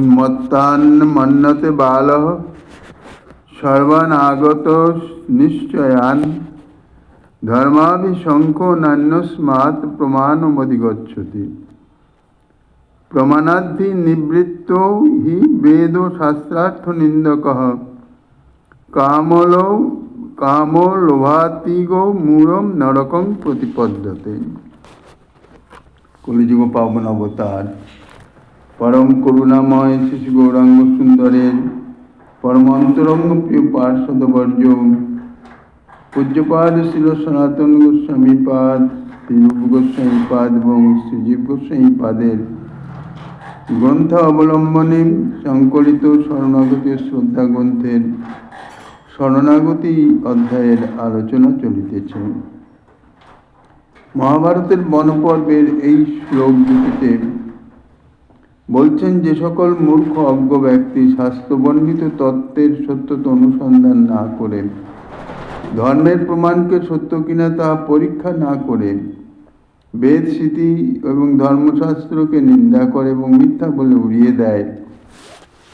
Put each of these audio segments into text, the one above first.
উন্মত্তান মন্নতে বাল সর্বানাগত নিশ্চয়ান। ধর্মাভিশঙ্খ নান্যস্মাৎ প্রমাণমধিগচ্ছতি। প্রমাণাদ্ধি নিবৃত্ত হি বেদ শাস্ত্রার্থ নিন্দক। কামল কাম লোভাতিগ মূরম নরকং প্রতিপদ্যতে। কলিযুগ পাবন অবতার পরম করুণাময় শিশু গৌরাঙ্গ সুন্দরের পরম অন্তরঙ্গ প্রিয় পার্শ্বদ বর্জ পূজ্যপাদ শিল সনাতন গোস্বামী পাদ, শ্রীরূপ গোস্বামী পাদ এবং শ্রীজীব গোস্বামী পাদের গ্রন্থ অবলম্বনে সংকলিত শরণাগতি শ্রদ্ধা গ্রন্থের শরণাগতি অধ্যায়ের আলোচনা চলিতেছে। মহাভারতের বনপর্বের এই শ্লোক দুটিতে বলছেন, যে সকল মূর্খ, অজ্ঞ ব্যক্তি শাস্ত্রবর্ণিত তত্ত্বের সত্যতা অনুসন্ধান না করে, ধর্মের প্রমাণকে সত্য কিনা তা পরীক্ষা না করে, বেদ, স্মৃতি এবং ধর্মশাস্ত্রকে নিন্দা করে এবং মিথ্যা বলে উড়িয়ে দেয়,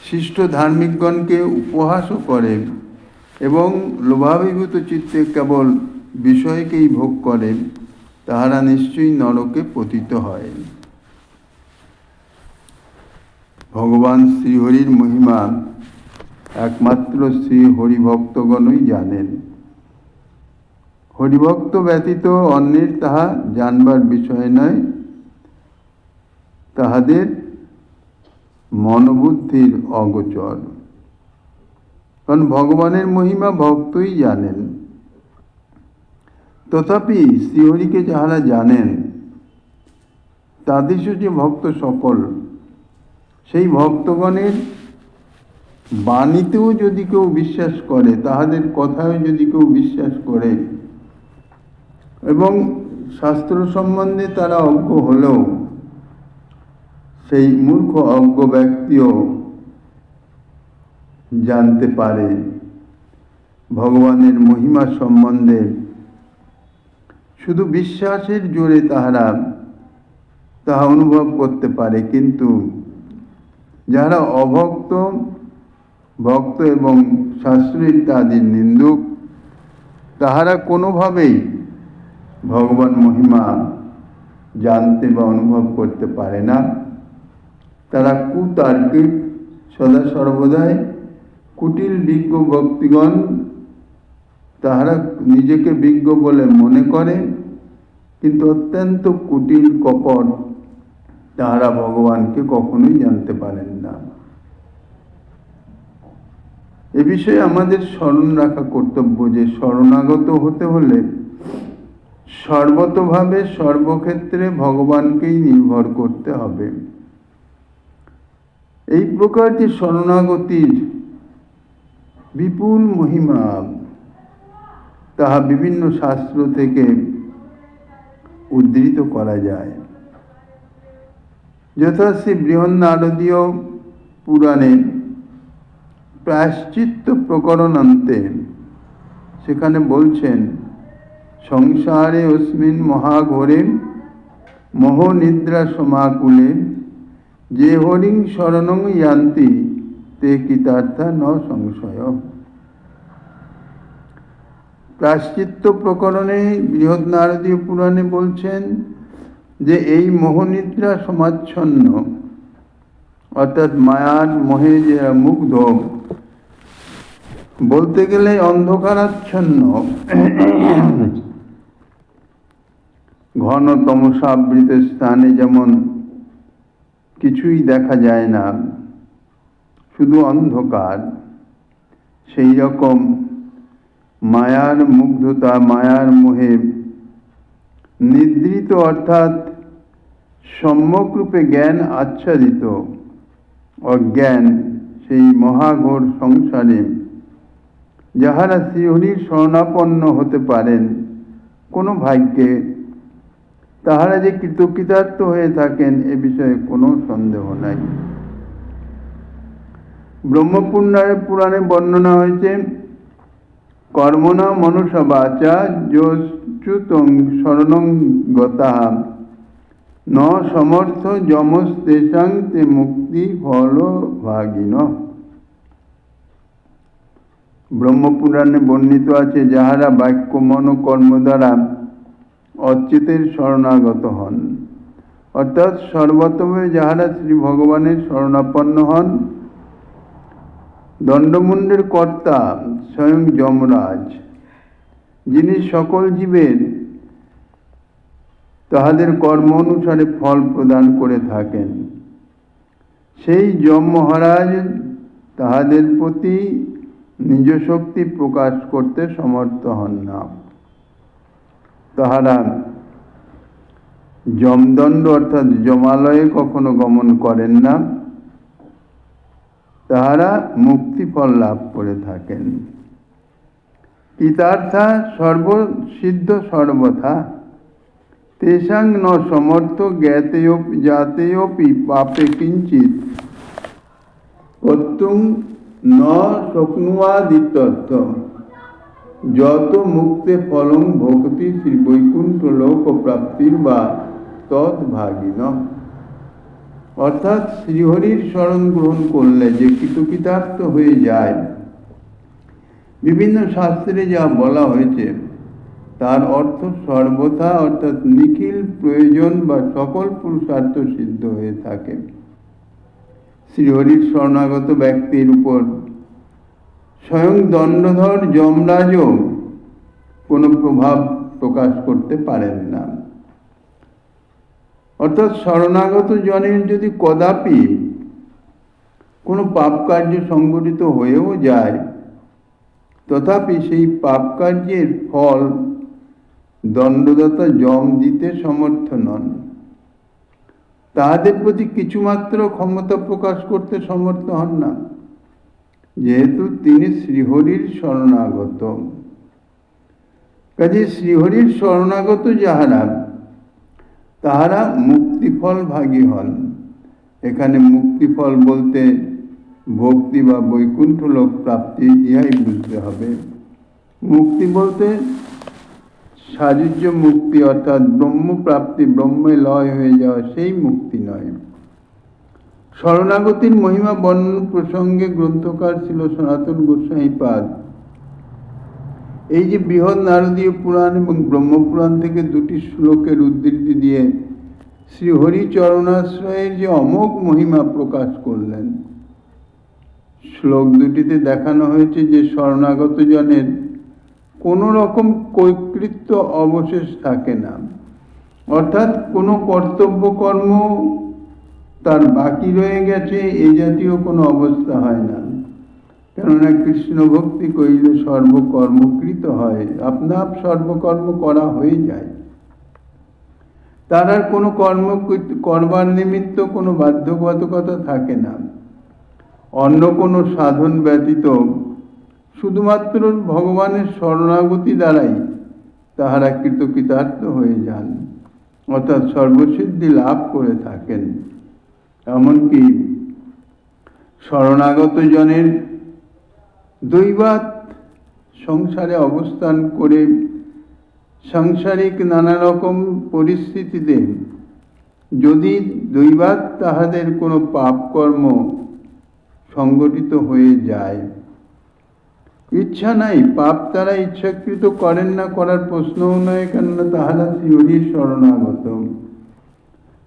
শিষ্ট ধার্মিকগণকে উপহাসও করে এবং লোভাভিভূত চিত্তে কেবল বিষয়কেই ভোগ করে, তাহারা নিশ্চয়ই নরকে পতিত হয়। ভগবান শ্রীহরির মহিমা একমাত্র শ্রী হরিভক্তগণই জানেন। হরিভক্ত ব্যতীত অন্যের তাহা জানবার বিষয় নয়। তাহাদের মনোবুদ্ধির অগোচর। কারণ ভগবানের মহিমা ভক্তই জানেন। তথাপি শ্রীহরিকে যাহারা জানেন তাদের যে ভক্ত সকল সেই ভক্তগণের বাণীতেও যদি কেউ বিশ্বাস করে, তাহাদের কথায় যদি কেউ বিশ্বাস করে এবং শাস্ত্র সম্বন্ধে তারা অজ্ঞ হলেও, সেই মূর্খ অজ্ঞ ব্যক্তিও জানতে পারে ভগবানের মহিমা সম্বন্ধে। শুধু বিশ্বাসের জোরে তাহারা তাহা অনুভব করতে পারে, কিন্তু যারা অভক্ত, ভক্ত এবং শাস্ত্র ইত্যাদির নিন্দুক, তাহারা কোনোভাবেই ভগবান মহিমা জানতে বা অনুভব করতে পারে না। তারা কুতার্কিক, সদা সর্বদাই কুটিল বিজ্ঞ ভক্তিগণ, তাহারা নিজেকে বিজ্ঞ বলে মনে করে, কিন্তু অত্যন্ত কুটিল, কপট তাহারা ভগবানকে কখনোই জানতে পারেন না। এ বিষয়ে আমাদের স্মরণ রাখা কর্তব্য যে শরণাগত হতে হলে সর্বতভাবে সর্বক্ষেত্রে ভগবানকেই নির্ভর করতে হবে। এই প্রকার যে শরণাগতির বিপুল মহিমা। তাহা বিভিন্ন শাস্ত্র থেকে উদ্ধৃত করা যায়। যথা শ্রী বৃহন্নারদীয় পুরাণে প্রায়শ্চিত্ত প্রকরণান্তে সেখানে বলছেন, সংসারে অস্মিন মহাঘোরে মোহনিদ্রা সমাকুলে যে হরিং শরণং ইয়ান্তি, তে কৃতার্থা ন সংশয়? প্রাশ্চিত্য প্রকরণে বৃহৎ নারদীয় পুরাণে বলছেন যে এই মোহনিদ্রা সমাচ্ছন্ন, অর্থাৎ মায়ার মোহে যে মুগ্ধ, বলতে গেলে অন্ধকারাচ্ছন্ন, ঘন তমসাবৃত স্থানে যেমন কিছুই দেখা যায় না, শুধু অন্ধকার, সেই রকম মায়ার মুগ্ধতা, মায়ার মোহে নিদ্রিত অর্থাৎ সম্যকরূপে জ্ঞান আচ্ছাদিত। অজ্ঞান সেই মহাঘোর সংসারে। যাহারা শ্রীহরির শরণাপন্ন হতে পারেন, কোনো ভাগ্যে তাহারা যে কৃতকৃতার্থ হয়ে থাকেন এ বিষয়ে কোনো সন্দেহ নাই। ব্রহ্মপুণ্যার পুরাণে বর্ণনা হয়েছে, কর্মণা মনুষা বাচা যোচ্যুতং গতা ন সমর্থ তে মুক্তি ফল ভাগিন। ব্রহ্মপুরাণে বর্ণিত আছে, যাহারা বাক্য, মন কর্ম দ্বারা অচ্যুতের শরণাগত হন। অর্থাৎ সর্বতমে যাহারা শ্রী ভগবানের শরণাপন্ন হন, দণ্ডমুণ্ডের কর্তা স্বয়ং যমরাজ, যিনি সকল জীবের তাহাদের কর্ম অনুসারে ফল প্রদান করে থাকেন। সেই যম মহারাজ তাহাদের প্রতি নিজ শক্তি প্রকাশ করতে সমর্থ হন না। তাহারা যমদণ্ড অর্থাৎ যমালয়ে কখনো গমন করেন না। তাহারা মুক্তিফল লাভ করে থাকেন। কৃতার্থা সর্বসিদ্ধ সর্বথা তেষাং ন সমর্থ জ্ঞাতেয় জাতেয়পি পাপে কিঞ্চিত কর্তুং ন শক্নুয়াদিত্যর্থ। যত মুক্তে ফলং ভক্তি শ্রী বৈকুণ্ঠ লোক প্রাপ্তির বা তৎভাগিন অর্থাৎ শ্রীহরির শরণ গ্রহণ করলে যে কৃতকৃতার্থ হয়ে যায়। বিভিন্ন শাস্ত্রে যা বলা হয়েছে তার অর্থ সর্বথা অর্থাৎ নিখিল প্রয়োজন বা সকল পুরুষার্থ সিদ্ধ হয়ে থাকে। শ্রীহরির শরণাগত ব্যক্তির উপর স্বয়ং দণ্ডধর যমরাজও কোনো প্রভাব প্রকাশ করতে পারেন না। অর্থাৎ শরণাগত জনের যদি কদাপি কোনো পাপ কার্য সংগঠিত হয়েও যায়, তথাপি সেই পাপ কার্যের ফল দণ্ডদাতা জম দিতে সমর্থ নন। তাহাদের প্রতি কিছুমাত্র ক্ষমতা প্রকাশ করতে সমর্থ হন না। যেহেতু তিনি শ্রীহরির শরণাগত। কাজে শ্রীহরির শরণাগত যাহারা, তাহারা মুক্তিফল ভাগী হন। এখানে মুক্তিফল বলতে ভক্তি বা বৈকুণ্ঠ লোক প্রাপ্তি, ইহাই বুঝতে হবে। মুক্তি বলতে সাজুজ্য মুক্তি অর্থাৎ ব্রহ্ম প্রাপ্তি ব্রহ্মে লয় হয়ে যাওয়া সেই মুক্তি নয়। শরণাগতির মহিমা বর্ণন প্রসঙ্গে গ্রন্থকার ছিল সনাতন গোস্বাই পাদ। এই যে বৃহৎ নারদীয় পুরাণ এবং ব্রহ্মপুরাণ থেকে দুটি শ্লোকের উদ্ধৃতি দিয়ে শ্রীহরি চরণাশ্রয়ের যে অমোঘ মহিমা প্রকাশ করলেন। শ্লোক দুটিতে দেখানো হয়েছে যে শরণাগত জনের কোনো রকম কৈকৃত্য অবশেষ থাকে না। অর্থাৎ কোনো কর্তব্য কর্ম তার বাকি রয়ে গেছে, এ জাতীয় কোনো অবস্থা হয় না। কেননা কৃষ্ণ ভক্তি করিলে সর্বকর্মকৃত হয় আপনার সর্বকর্ম করা হয়ে যায়। তার আর কোনো কর্ম করবার নিমিত্ত কোনো বাধ্যবাধকতা থাকে না। অন্য কোনো সাধন ব্যতীত শুধুমাত্র ভগবানের শরণাগতি দ্বারাই তাহারা কৃতকৃতার্থ হয়ে যান, অর্থাৎ সর্বসিদ্ধি লাভ করে থাকেন। এমনকি শরণাগত জনের দৈবাত সংসারে অবস্থান করে সাংসারিক নানা রকম পরিস্থিতিতে যদি দৈবাত তাহাদের কোনো পাপকর্ম সংগঠিত হয়ে যায় ইচ্ছা নাই, পাপ তারা ইচ্ছাকৃত করেন না করার প্রশ্নও নয়, কেননা তাহারা শিহরির শরণাগত।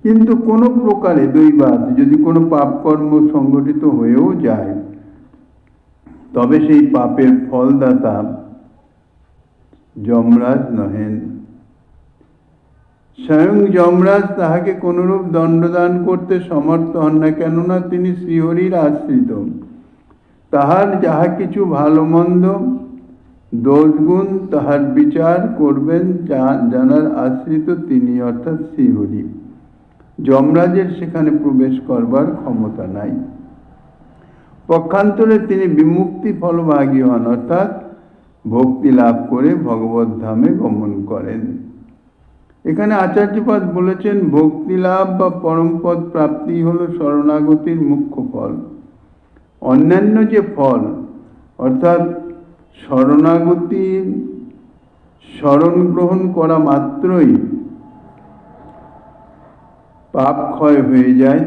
কিন্তু কোনো প্রকারে দৈবাত যদি কোনো পাপকর্ম সংগঠিত হয়েও যায়, তবে সেই পাপের ফলদাতা যমরাজ নহেন। স্বয়ং যমরাজ তাহাকে কোনরূপ দণ্ডদান করতে সমর্থ হন না, কেননা তিনি শ্রীহরির আশ্রিত। তাহার যাহা কিছু ভালো মন্দ দোষগুণ তাহার বিচার করবেন জানার আশ্রিত তিনি, অর্থাৎ শ্রীহরি। যমরাজের সেখানে প্রবেশ করবার ক্ষমতা নাই। পক্ষান্তরে তিনি বিমুক্তি ফলভাগী হন, অর্থাৎ ভক্তি লাভ করে ভগবত ধামে গমন করেন। এখানে আচার্যপদ বলেছেন, ভক্তি লাভ বা পরমপদ প্রাপ্তি হল শরণাগতির মুখ্য ফল। অন্যান্য যে ফল, অর্থাৎ শরণাগতি, শরণ গ্রহণ করা মাত্রই পাপ ক্ষয় হয়ে যায়।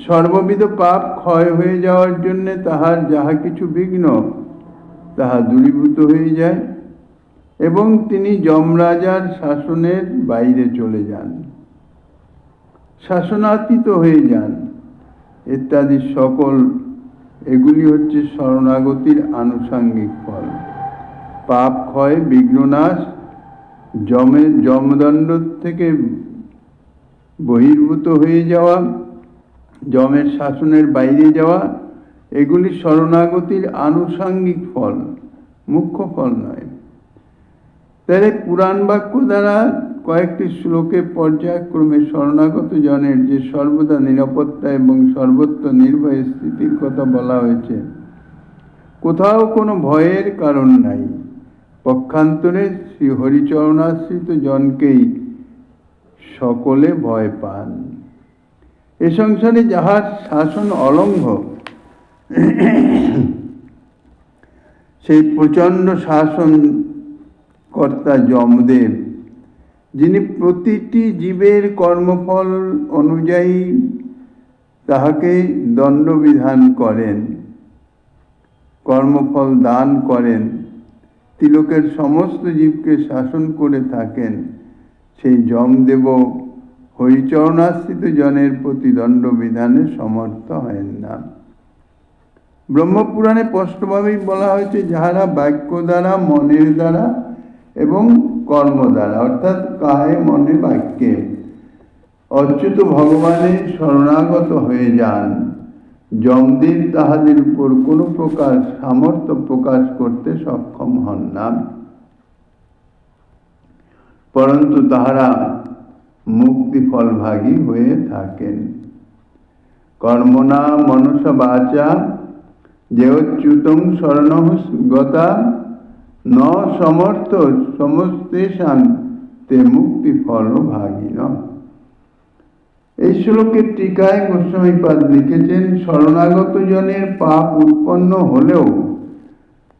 সর্ববিধ পাপ ক্ষয় হয়ে যাওয়ার জন্যে তাহার যাহা কিছু বিঘ্ন, তাহা দূরীভূত হয়ে যায় এবং তিনি যমরাজার শাসনের বাইরে চলে যান, শাসনাতীত হয়ে যান। ইত্যাদি সকল, এগুলি হচ্ছে শরণাগতির আনুষাঙ্গিক ফল। পাপ, ক্ষয়, বিঘ্ননাশ জমের যমদণ্ড থেকে বহির্ভূত হয়ে যাওয়া, যমের শাসনের বাইরে যাওয়া, এগুলি শরণাগতির আনুষাঙ্গিক ফল, মুখ্য ফল নয়। তাহলে পুরাণ বাক্য দ্বারা কয়েকটি শ্লোকে পর্যায়ক্রমে শরণাগত জনের যে সর্বদা নিরাপত্তা এবং সর্বত্র নির্ভয় স্থিতির কথা বলা হয়েছে, কোথাও কোনো ভয়ের কারণ নাই। পক্ষান্তরে শ্রী হরিচরণাশ্রিত জনকেই সকলে ভয় পান। এ সংসারে যাহার শাসন অলঙ্ঘ, সেই প্রচণ্ড শাসন কর্তা যমদেব যিনি প্রতিটি জীবের কর্মফল অনুযায়ী তাহাকে দণ্ডবিধান করেন, কর্মফল দান করেন, তিলকের সমস্ত জীবকে শাসন করে থাকেন, সেই যমদেব হরিচরণাশ্রিত জনের প্রতি দণ্ডবিধানে সমর্থ হয় না। ব্রহ্মপুরাণে স্পষ্টভাবেই বলা হয়েছে, যাহারা বাক্য দ্বারা, মনের দ্বারা এবং কর্ম দ্বারা অর্থাৎ কায়ে মনে বাক্যে। অচ্যুত ভগবানের শরণাগত হয়ে যান। যমদেব তাহাদের উপর কোনো প্রকার সামর্থ্য প্রকাশ করতে সক্ষম হন না। পরন্তু তাহারা মুক্তি ফলভাগী হয়ে থাকেন। কর্মণা মনসা বাচা যেচ্যুতং শরণ গতা ন সমর্থ সমস্তেশান তে মুক্তি ফল ভাগিন। এই শ্লোকের টিকায় গোস্বামীপাদ লিখেছেন, শরণাগত জনের পাপ উৎপন্ন হলেও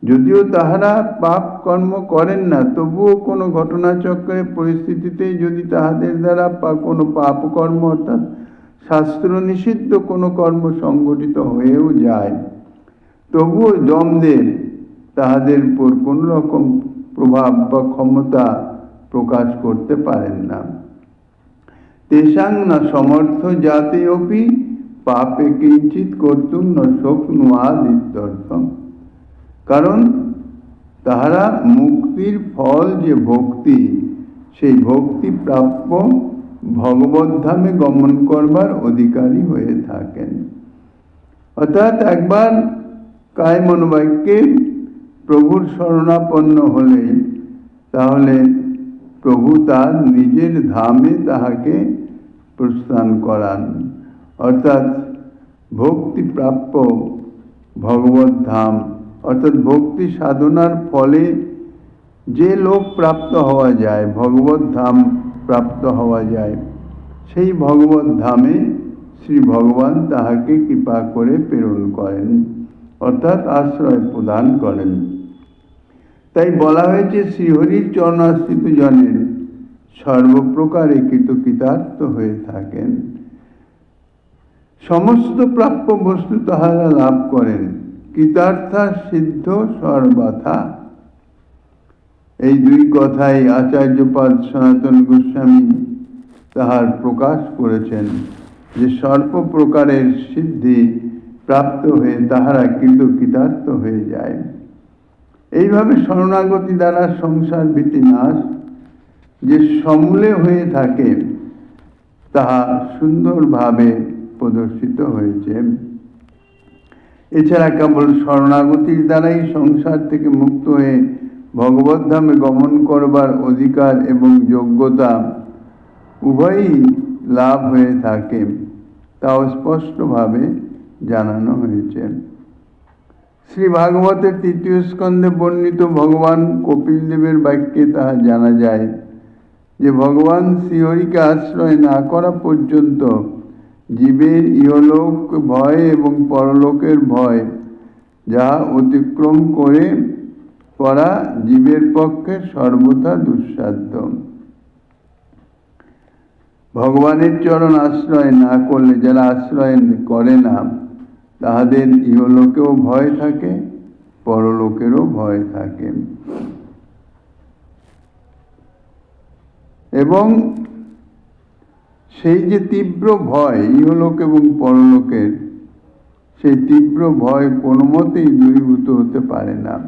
যদিও তাহারা পাপ কর্ম করেন না, তবুও কোনো ঘটনাচক্রে পরিস্থিতিতে যদি তাহাদের দ্বারা কোনো পাপ কর্ম অর্থাৎ শাস্ত্র নিষিদ্ধ কোনো কর্ম সংগঠিত হয়েও যায়, তবুও যমদের তাহাদের উপর কোনো রকম প্রভাব বা ক্ষমতা প্রকাশ করতে পারেন না। তেষাং না সমর্থ জাতে অপি, পাপে কিঞ্চিত কর্তুম ন শোকনু আদিত্যর্থম। কারণ তাহারা মুক্তির ফল যে ভক্তি, সেই ভক্তি প্রাপ্য ভগবদ্ধামে গমন করবার অধিকারী হয়ে থাকেন। অর্থাৎ একবার কায় মনোবাক্যে প্রভুর শরণাপন্ন হলেই তাহলে প্রভু তার নিজের ধামে তাহাকে প্রস্থান করান। অর্থাৎ ভক্তিপ্রাপ্য ভগবত ধাম, অর্থাৎ ভক্তি সাধনার ফলে যে লোক প্রাপ্ত হওয়া যায়, ভগবত ধাম প্রাপ্ত হওয়া যায়, সেই ভগবত ধামে শ্রী ভগবান তাহাকে কৃপা করে প্রেরণ করেন, অর্থাৎ আশ্রয় প্রদান করেন। তাই বলা হয়েছে, শ্রীহরির চরণাশ্রিত জনের সর্বপ্রকারে কৃতকৃতার্থ হয়ে থাকেন। সমস্ত প্রাপ্য বস্তু তাহারা লাভ করেন। কৃতার্থা সিদ্ধ সর্বথা। এই দুই কথাই আচার্যপাদ সনাতন গোস্বামী তাহার প্রকাশ করেছেন, যে সর্ব প্রকারের সিদ্ধি প্রাপ্ত হয়ে তাহারা কিন্তু কৃতার্থ হয়ে যায়। এইভাবে শরণাগতি দ্বারা সংসার নাশ যে সমূলে হয়ে থাকে, তাহা সুন্দরভাবে প্রদর্শিত হয়েছে। এছাড়া কেবল শরণাগতির দ্বারাই সংসার থেকে মুক্ত হয়ে ভগবদ্ধামে গমন করবার অধিকার এবং যোগ্যতা উভয়ই লাভ হয়ে থাকে, তাও স্পষ্টভাবে জানানো হয়েছে। শ্রী ভাগবতের তৃতীয় স্কন্ধে বর্ণিত ভগবান কপিল দেবের বাক্যে তাহা জানা যায় যে ভগবান শ্রীহরিকে আশ্রয় না করা পর্যন্ত জীবের ইহলোক ভয় এবং পরলোকের ভয় যাহা অতিক্রম করে করা জীবের পক্ষে সর্বদা দুঃসাধ্য। ভগবানের চরণ আশ্রয় না করলে, যারা আশ্রয় করে না তাহাদের ইহলোকেও ভয় থাকে, পরলোকেরও ভয় থাকে। এবং সেই যে তীব্র ভয় ইহলোক এবং পরলোকের, সেই তীব্র ভয় কোনো মতেই দূরীভূত হতে পারে না।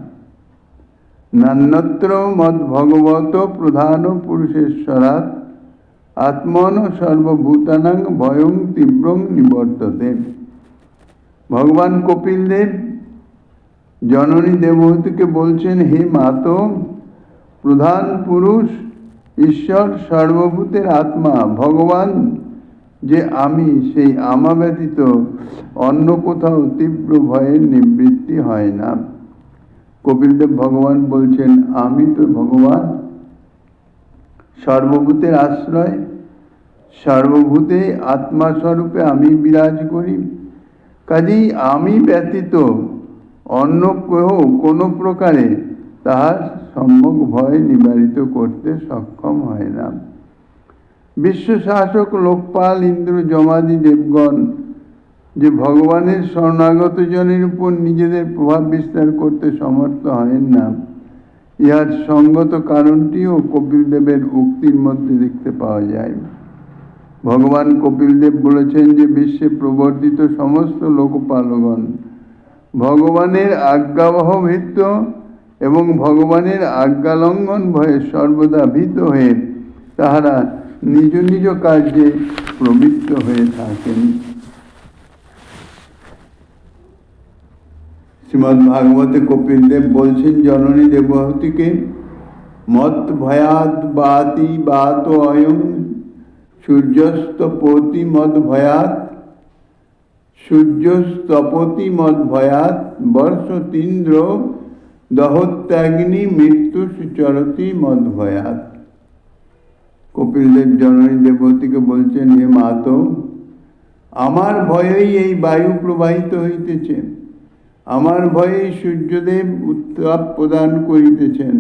নান্যত্র মদ ভগবত প্রধান পুরুষেশ্বরাৎ আত্মন সর্বভূতানাং ভয়ং তীব্রং নিবর্ততে। ভগবান কপিল দেব, জননী দেবহূতিকে বলছেন, হে মাত, প্রধান পুরুষ, ঈশ্বর সর্বভূতের আত্মা, ভগবান যে আমি, সেই আমা ব্যতীত অন্য কোথাও তীব্র ভয়ের নিবৃত্তি হয় না। কপিলদেব ভগবান বলছেন, আমি তো ভগবান, সর্বভূতের আশ্রয়, সর্বভূতে আত্মা স্বরূপে আমি বিরাজ করি। কাজেই আমি ব্যতীত অন্য কেহ কোনো প্রকারে তাহার সম্মুখ ভয় নিবারিত করতে সক্ষম হয় না। বিশ্ব শাসক লোকপাল, ইন্দ্র, জমাদি, দেবগণ যে ভগবানের শরণাগত জনের উপর নিজেদের প্রভাব বিস্তার করতে সমর্থ হয় না, ইহার সঙ্গত কারণটিও কপিলদেবের উক্তির মধ্যে দেখতে পাওয়া যায়। ভগবান কপিলদেব বলেছেন যে বিশ্বে প্রবর্তিত সমস্ত লোকপালগণ, ভগবানের আজ্ঞাবহ ভীত এবং ভগবানের আজ্ঞালঙ্ঘন ভয়ে সর্বদা ভীত হয়ে তাহারা নিজ নিজ কার্যে প্রবৃত্ত হয়ে থাকেন। শ্রীমৎ ভাগবতে কপিল দেব বলছেন, জননী দেবহতীকে মত ভয়াত বাতি বাত অয়ং সূর্যস্তপতি মদ ভয়াত সূর্যস্তপতি বর্ষ তীন্দ্র দহত্যাগ্নি মৃত্যু সুচরতি মদ ভয়াত কপিলদেব জননী দেবতীকে বলছেন, হে মাত আমার ভয়েই এই বায়ু প্রবাহিত হইতেছে। আমার ভয়েই সূর্যদেব উত্তাপ প্রদান করিতেছেন,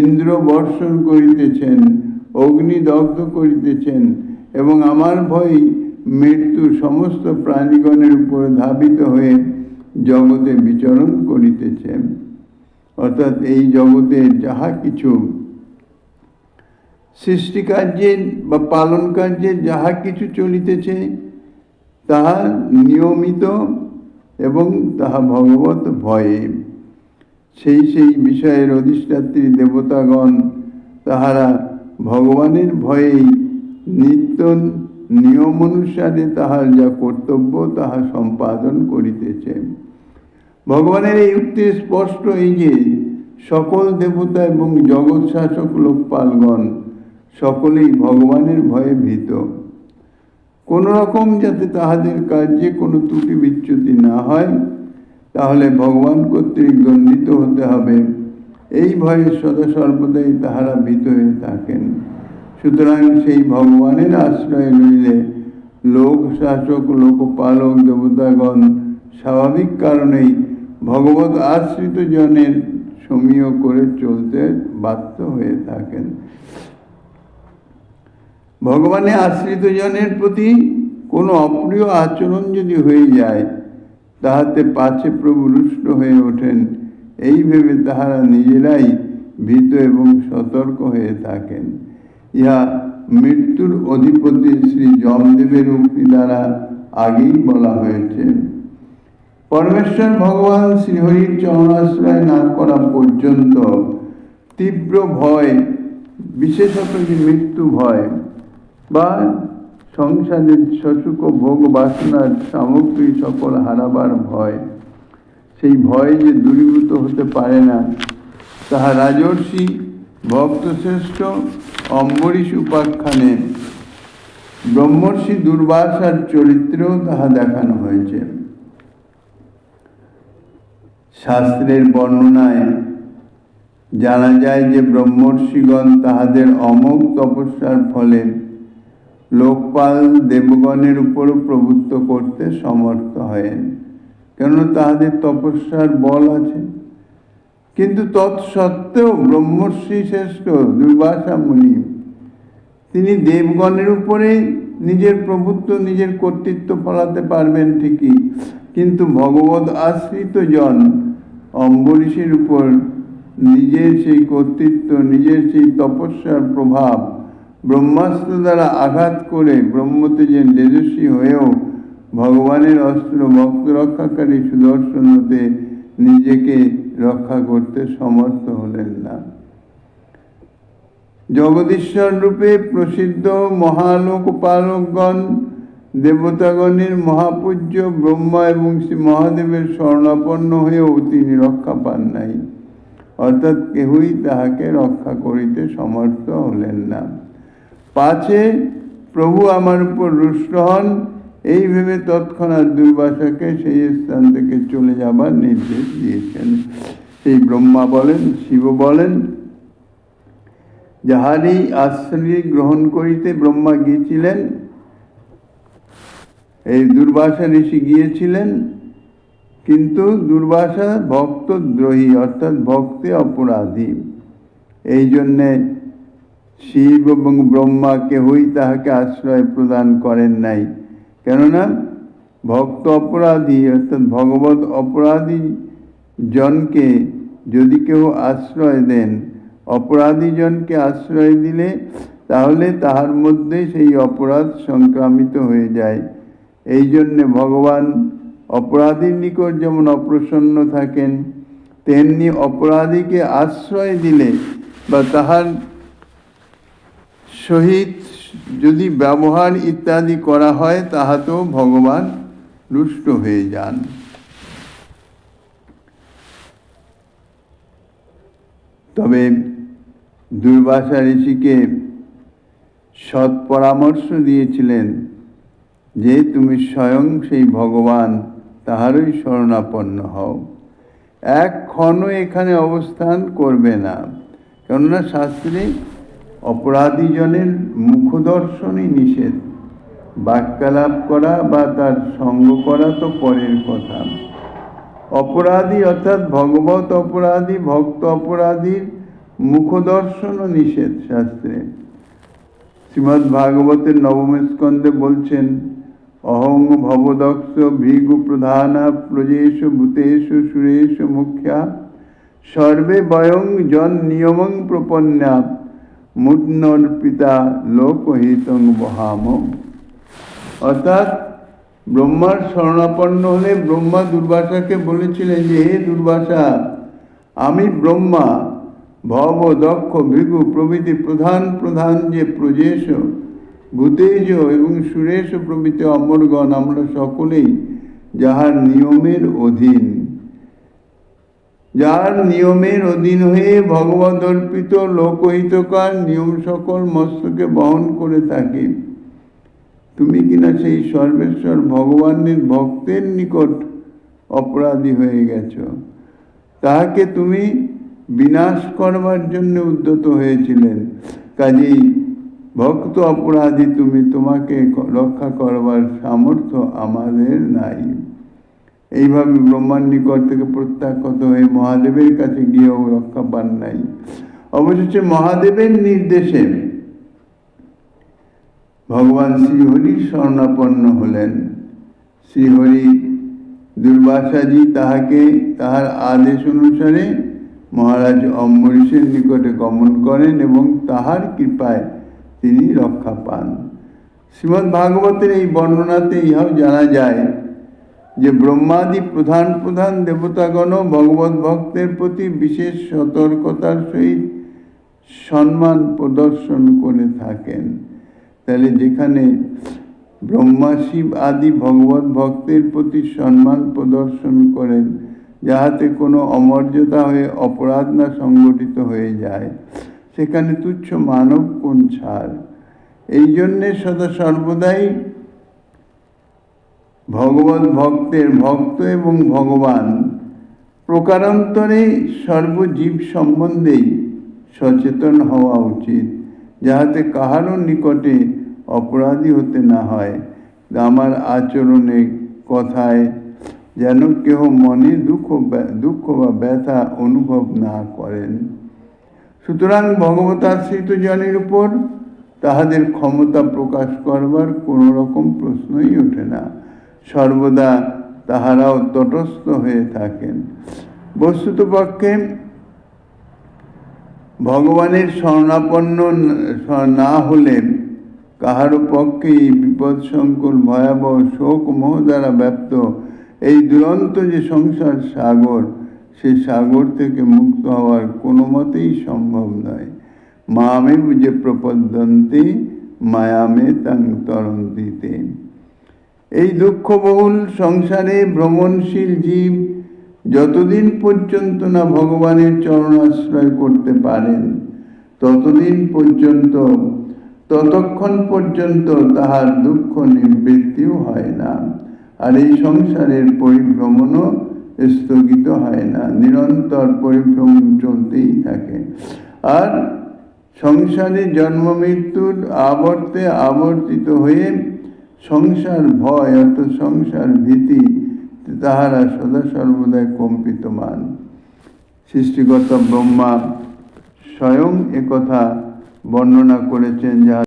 ইন্দ্র বর্ষণ করিতেছেন, অগ্নি দগ্ধ করিতেছেন এবং আমার ভয় মৃত্যু সমস্ত প্রাণীগণের উপর ধাবিত হয়ে জগতে বিচরণ করিতেছেন। অর্থাৎ এই জগতে যাহা কিছু সৃষ্টিকার্যের বা পালন কার্যের যাহা কিছু চলিতেছে, তাহা নিয়মিত এবং তাহা ভগবত ভয়ে। সেই সেই বিষয়ের অধিষ্ঠাত্রী দেবতাগণ তাহারা ভগবানের ভয়েই নিত্য নিয়ম অনুসারে তাহার যা কর্তব্য, তাহা সম্পাদন করিতেছে। ভগবানের এই উক্তি স্পষ্ট এই যে, সকল দেবতা এবং জগৎ শাসক লোকপালগণ সকলেই ভগবানের ভয়ে ভীত। কোনো রকম যাতে তাহাদের কার্যে কোনো ত্রুটি বিচ্যুতি না হয়, তাহলে ভগবান কর্তৃক দণ্ডিত হতে হবে। এই ভয়ে সদা সর্বদাই তাহারা ভীত হয়ে থাকেন। সুতরাং সেই ভগবানের আশ্রয় লইলে লোক শাসক, লোকপালক, দেবতাগণ স্বাভাবিক কারণেই ভগবত আশ্রিত জনের সমীয় করে চলতে বাধ্য হয়ে থাকেন। ভগবানের আশ্রিত জনের প্রতি কোনো অপ্রিয় আচরণ যদি হয়ে যায়, তাহাতে পাছে প্রভু রুষ্ট হয়ে ওঠেন। এই ভেবে তাহারা নিজেরাই ভীত এবং সতর্ক হয়ে থাকেন। ইহা মৃত্যুর অধিপতি শ্রী যমদেবের উক্তি দ্বারা আগেই বলা হয়েছে। পরমেশ্বর ভগবান শ্রীহরির চরণাশ্রয় না করা পর্যন্ত তীব্র ভয়, বিশেষত যে মৃত্যু ভয় বা সংসারের শশুক ভোগ বাসনার সামগ্রী সকল হারাবার ভয়, সেই ভয় যে দূরীভূত হতে পারে না, তাহা রাজর্ষি ভক্তশ্রেষ্ঠ অম্বরীশ উপাখ্যানে ব্রহ্মর্ষি দুর্বাসার চরিত্রেও তাহা দেখানো হয়েছে। শাস্ত্রের বর্ণনায় জানা যায় যে ব্রহ্মর্ষিগণ তাহাদের অমোঘ তপস্যার ফলে লোকপাল দেবগণের উপরও প্রভুত্ব করতে সমর্থ হয়েন। কেন তাহাদের তপস্যার বল আছে। কিন্তু তৎসত্ত্বেও ব্রহ্মশ্রী শ্রেষ্ঠ দুর্বাসা মুনি তিনি দেবগণের উপরে নিজের প্রভুত্ব, নিজের কর্তৃত্ব ফলাতে পারবেন ঠিকই। কিন্তু ভগবত আশ্রিত জন অম্বরীশের উপর নিজের সেই কর্তৃত্ব, নিজের সেই তপস্যার প্রভাব ব্রহ্মাস্ত্র দ্বারা আঘাত করে ব্রহ্মতেজের তেজস্বী হয়েও ভগবানের অস্ত্র ভক্ত রক্ষাকারী সুদর্শন হতে নিজেকে রক্ষা করতে সমর্থ হলেন না। জগদীশ্বর রূপে প্রসিদ্ধ মহালোকপালকগণ, দেবতাগণের মহাপূজ্য ব্রহ্মা এবং শ্রী মহাদেবের স্বর্ণাপন্ন হয়েও তিনি রক্ষা পান নাই। অর্থাৎ কেহই তাহাকে রক্ষা করিতে সমর্থ হলেন না। পাছে প্রভু আমার উপর রুষ্ট হন এই ভেবে তৎক্ষণাৎ দুর্বাসাকে সেই স্থান থেকে চলে যাবার নির্দেশ দিয়েছেন। সেই ব্রহ্মা বলেন, শিব বলেন, যাহারই আশ্রয় গ্রহণ করিতে ব্রহ্মা গিয়েছিলেন, এই দুর্বাসা ঋষি গিয়েছিলেন, কিন্তু দুর্বাসা ভক্তদ্রোহী, অর্থাৎ ভক্তে অপরাধী। এই জন্যে শিব এবং ব্রহ্মা কেহই তাহাকে আশ্রয় প্রদান করেন নাই। কেননা ভক্ত অপরাধী, অর্থাৎ ভগবত অপরাধী জনকে যদি কেউ আশ্রয় দেন, অপরাধী জনকে আশ্রয় দিলে তাহলে তাহার মধ্যে সেই অপরাধ সংক্রামিত হয়ে যায়। এই জন্যে ভগবান অপরাধীর নিকট যেমন অপ্রসন্ন থাকেন, তেমনি অপরাধীকে আশ্রয় দিলে বা তাহার সহিত যদি ব্যবহার ইত্যাদি করা হয়, তাহাতেও ভগবান রুষ্ট হয়ে যান। তবে দুর্বাসা ঋষিকে সৎ পরামর্শ দিয়েছিলেন যে, তুমি স্বয়ং সেই ভগবান, তাহারই শরণাপন্ন হও। এক ক্ষণ এখানে অবস্থান করবে না। কেননা শাস্ত্রে অপরাধীজনের মুখদর্শনই নিষেধ। বাক্যালাপ করা বা তার সঙ্গ করা তো পরের কথা। অপরাধী অর্থাৎ ভগবত অপরাধী, ভক্ত অপরাধীর মুখদর্শনও নিষেধ শাস্ত্রে। শ্রীমৎ ভাগবতের নবম স্কন্ধে বলছেন, অহং ভবদক্ষ ভৃগু প্রধানা প্রজেশ ভূতেশ সুরেশ মুখ্যা, সর্বে বয়ং জন নিয়মং প্রপন্না মুন্নর পিতা লোকহিতং বহাম। অর্থাৎ ব্রহ্মার শরণাপন্ন হলে ব্রহ্মা দুর্বাসাকে বলেছিলেন যে, হে দুর্বাসা আমি ব্রহ্মা, ভব, দক্ষ, ভৃগু, প্রভৃতি প্রধান প্রধান যে প্রজেশ, ভূতেজ এবং সুরেশ প্রভৃতি অমরগণ, আমরা সকলেই যাহার নিয়মের অধীন। যার নিয়মের অধীন হয়ে ভগবত অর্পিত লোকহিতকার নিয়ম সকল মস্তকে বহন করে থাকে। তুমি কিনা সেই সর্বেশ্বর ভগবানের ভক্তের নিকট অপরাধী হয়ে গেছ। তাহাকে তুমি বিনাশ করবার জন্য উদ্যত হয়েছিলেন। কাজেই ভক্ত অপরাধী তুমি তোমাকে রক্ষা করবার সামর্থ্য আমাদের নাই। এইভাবে ব্রহ্মার নিকট থেকে প্রত্যাখ্যাত হয়ে মহাদেবের কাছে গিয়েও রক্ষা পান নাই। অবশেষে মহাদেবের নির্দেশে ভগবান শ্রীহরি স্বর্ণাপন্ন হলেন। শ্রীহরি দুর্বাসাজি তাহাকে তাহার আদেশ অনুসারে মহারাজ অম্বরীশের নিকটে গমন করেন এবং তাহার কৃপায় তিনি রক্ষা পান। শ্রীমদ্ ভাগবতের এই বর্ণনাতে ইহাও জানা যায় যে ব্রহ্মাদি প্রধান প্রধান দেবতাগণ ভগবত ভক্তের প্রতি বিশেষ সতর্কতার সহিত সম্মান প্রদর্শন করে থাকেন। তাহলে যেখানে ব্রহ্মা, শিব আদি ভগবত ভক্তের প্রতি সম্মান প্রদর্শন করেন, যাহাতে কোনো অমর্যাদা হয়ে অপরাধ না সংগঠিত হয়ে যায়, সেখানে তুচ্ছ মানব কোন ছাড়? এই জন্যে সদা সর্বদাই ভগবত ভক্তের ভক্ত এবং ভগবান প্রকারান্তরে সর্বজীব সম্বন্ধেই সচেতন হওয়া উচিত, যাহাতে কাহারও নিকটে অপরাধী হতে না হয়। আমার আচরণে কথায় যেন কেহ মনে দুঃখ দুঃখ বা ব্যথা অনুভব না করেন। সুতরাং ভগবতাশ্রিত জনের উপর তাহাদের ক্ষমতা প্রকাশ করবার কোনো রকম প্রশ্নই ওঠে না। সর্বদা তাহারাও তটস্থ হয়ে থাকেন। বস্তুত পক্ষে ভগবানের স্বর্ণাপন্ন না হলে কাহারও বিপদ সংকুল ভয়াবহ শোক মোহ দ্বারা ব্যপ্ত এই দুরন্ত যে সংসার সাগর, সে সাগর থেকে মুক্ত হওয়ার কোনো মতেই সম্ভব নয়। মামে বুঝে প্রপদ্যন্তে, মায়ামে তাং তরন্তিতে। এই দুঃখবহুল সংসারে ভ্রমণশীল জীব যতদিন পর্যন্ত না ভগবানের চরণাশ্রয় করতে পারেন, ততদিন পর্যন্ত, ততক্ষণ পর্যন্ত তাহার দুঃখ নিবৃত্তিও হয় না। আর এই সংসারের পরিভ্রমণও স্থগিত হয় না। নিরন্তর পরিভ্রমণ চলতেই থাকে। আর সংসারে জন্ম মৃত্যুর আবর্তে আবর্তিত হয়ে সংসার ভয় অর্থাৎ সংসার ভীতি, তাহারা সদা সর্বদাই কম্পিতমান। সৃষ্টিকর্তা ব্রহ্মা স্বয়ং একথা বর্ণনা করেছেন, যাহা